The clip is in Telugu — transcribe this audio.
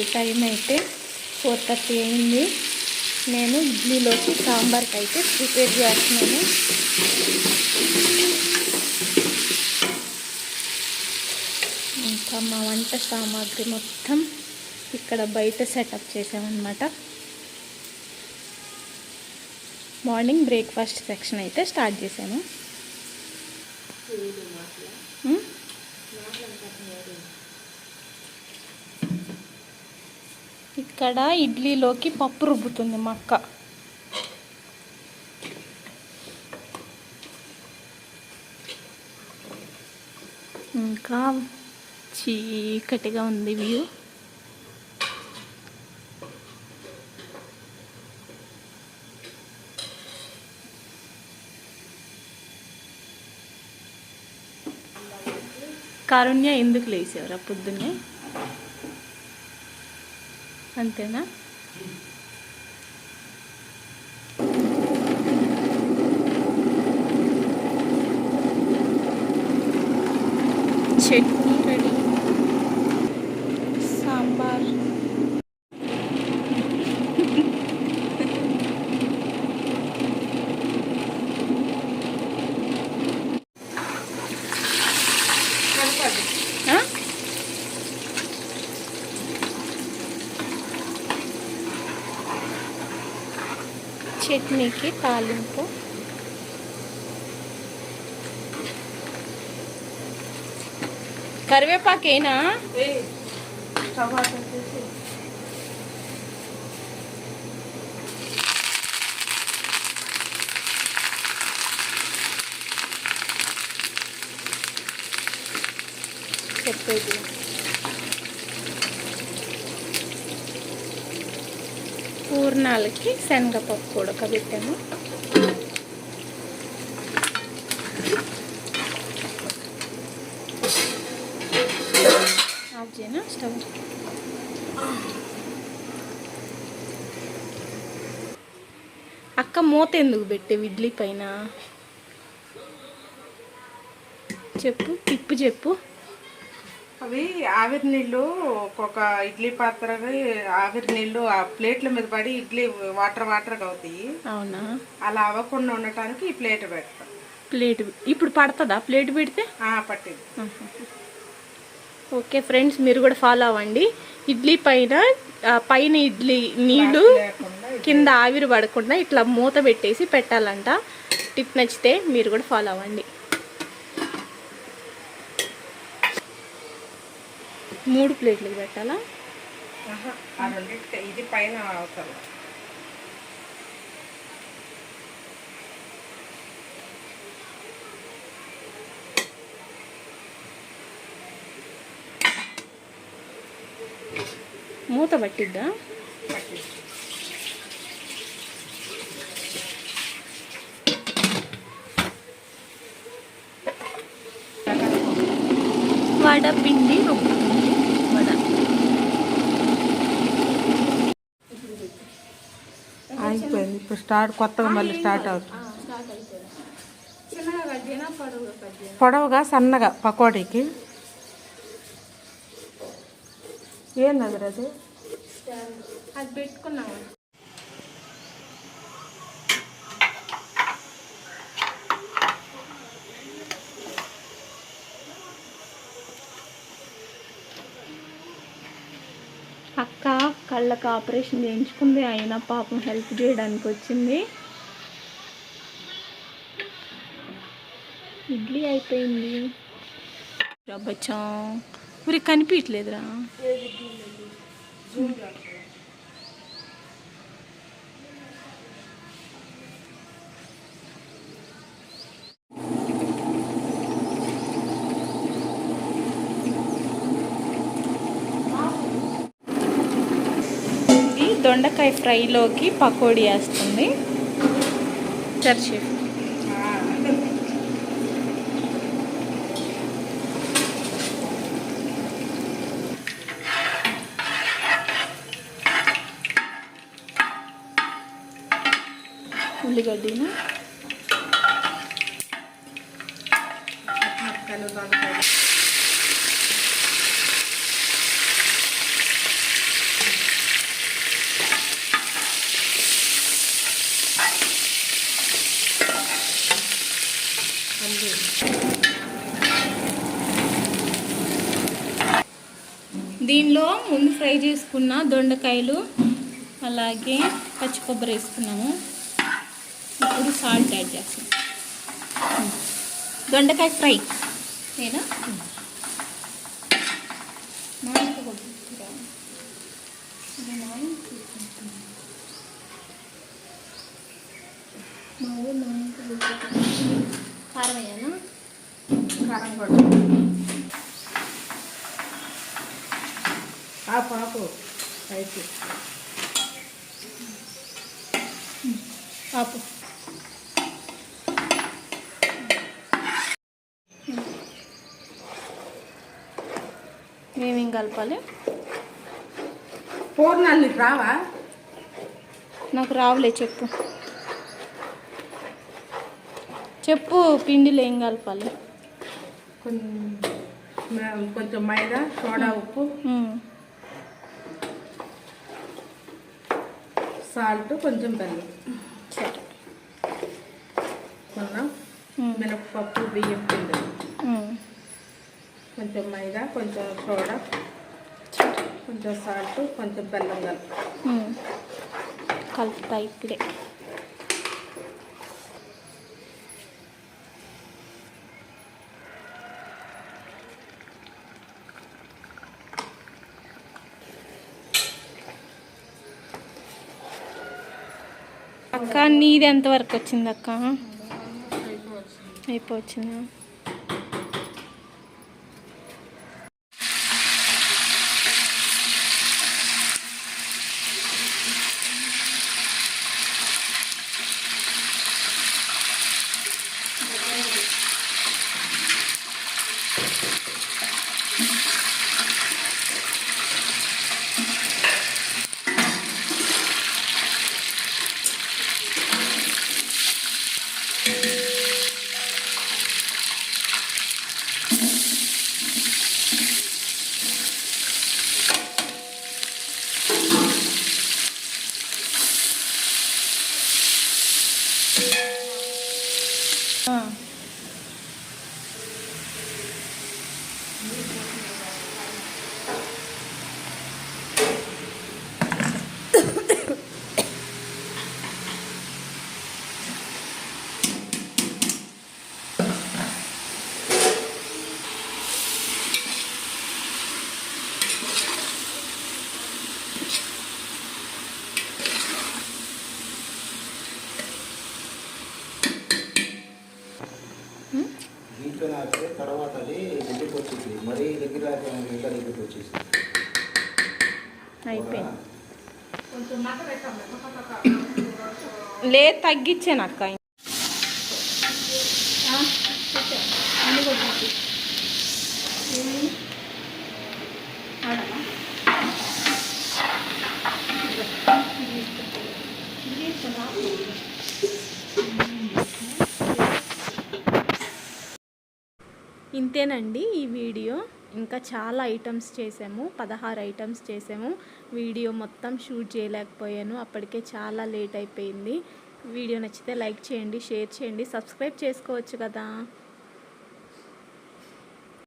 ఇప్పుడు టైం అయితే ఫోర్ థర్టీ అయింది. నేను ఇడ్లీలోకి సాంబార్కి అయితే ప్రిపేర్ చేస్తున్నాను. ఇంకా మా వంట సామాగ్రి మొత్తం ఇక్కడ బయట సెటప్ చేసామన్నమాట మార్నింగ్ బ్రేక్ఫాస్ట్ సెక్షన్ అయితే స్టార్ట్ చేశాను. ఇక్కడ ఇడ్లీలోకి పప్పు రుబ్బుతుంది మా అక్క. ఇంకా చీకటిగా ఉంది వ్యూ. కారుణ్య ఎందుకు లేచావురా పొద్దున్నే? అంతేనా చట్నీకి తాలింపు కరివేపాకేనా చెప్పేది పూర్ణాలకి శనగపప్పు ఉడకబెట్టాము. ఆఫ్ చేయనా స్టవ్ అక్క మూత ఎందుకు పెట్టేవి ఇడ్లీ పైన? చెప్పు తిప్పు చెప్పు. అవి ఆవిరి నీళ్ళు ఒక్కొక్క ఇడ్లీ పాత్రకి ఆవిరి నీళ్ళు ఆ ప్లేట్ల మీద పడి ఇడ్లీ వాటర్ వాటర్గా అవుతాయి. అవునా? అలా అవ్వకుండా ఉండటానికి ఈ ప్లేట్ పెడతాం. ప్లేట్ ఇప్పుడు పడుతుందా? ప్లేట్ పెడితే? పట్టింది. ఓకే ఫ్రెండ్స్ మీరు కూడా ఫాలో అవ్వండి. ఇడ్లీ పైన పైన ఇడ్లీ నీళ్ళు కింద ఆవిరి పడకుండా ఇట్లా మూత పెట్టేసి పెట్టాలంట. టిప్ నచ్చితే మీరు కూడా ఫాలో అవ్వండి. మూడు ప్లేట్లకు పెట్టాలా? ఇది పైన అవసరం. మూత పట్టిద్దా? పట్టింది వడ పిండి రుబ్బుతుంది వడ అయిపోయింది ఇప్పుడు స్టార్ట్ కొత్తగా మళ్ళీ స్టార్ట్ అవుతుంది. పొడవుగా సన్నగా పకోడీకి. ఏంది అది అది అది పెట్టుకున్నాము. అక్క కళ్ళకు ఆపరేషన్ చేయించుకుంది. అయినా పాపం హెల్ప్ చేయడానికి వచ్చింది. ఇడ్లీ అయిపోయింది. రబ్బచ్చా? ఊరికి కనిపించట్లేదురా. దొండకాయ ఫ్రైలోకి పకోడీ వేస్తుంది. షెఫ్ ఉల్లిగడ్డను దొండకాయలు. దీనిలో ముందు ఫ్రై చేసుకున్న దొండకాయలు అలాగే పచ్చి కొబ్బరి వేసుకున్నాము. ఇప్పుడు సాల్ట్ యాడ్ చేస్తాం. దొండకాయ ఫ్రై. నేనా. కారం వేయాలా? కారం కూడా. ఆపు ఆపు అయితే. ఆపు మేమేం కలపాలి? పూర్ణాలు నీకు రావా? నాకు రావులే చెప్పు. చెప్పు పిండిలో ఏం కలపాలి? కొంచెం కొంచెం మైదా సోడా ఉప్పు. సాల్ట్ కొంచెం బెల్లం. కొన్నాం? ఉమ్, మినపప్పు బియ్యం పిండి. కొంచెం మైదా కొంచెం సోడా కొంచెం సాల్ట్ కొంచెం బెల్లం కలుపు. ఉమ్. కలుపుతా ఇప్పుడే. అక్క నీది ఎంతవరకు వచ్చింది అక్క? అయిపోవచ్చిందా? దీంట్లో నాకే తర్వాత అది దగ్గరికి వచ్చింది. మరీ దగ్గర ఇంకా దగ్గరికి వచ్చేసి లే తగ్గించాను అక్క. ఇంతేనండి ఈ వీడియో. ఇంకా చాలా ఐటమ్స్ చేసాము పదహారు ఐటమ్స్ చేసాము. వీడియో మొత్తం షూట్ చేయలేకపోయాను అప్పటికే చాలా లేట్ అయిపోయింది. వీడియో నచ్చితే లైక్ చేయండి షేర్ చేయండి సబ్స్క్రైబ్ చేసుకోవచ్చు కదా.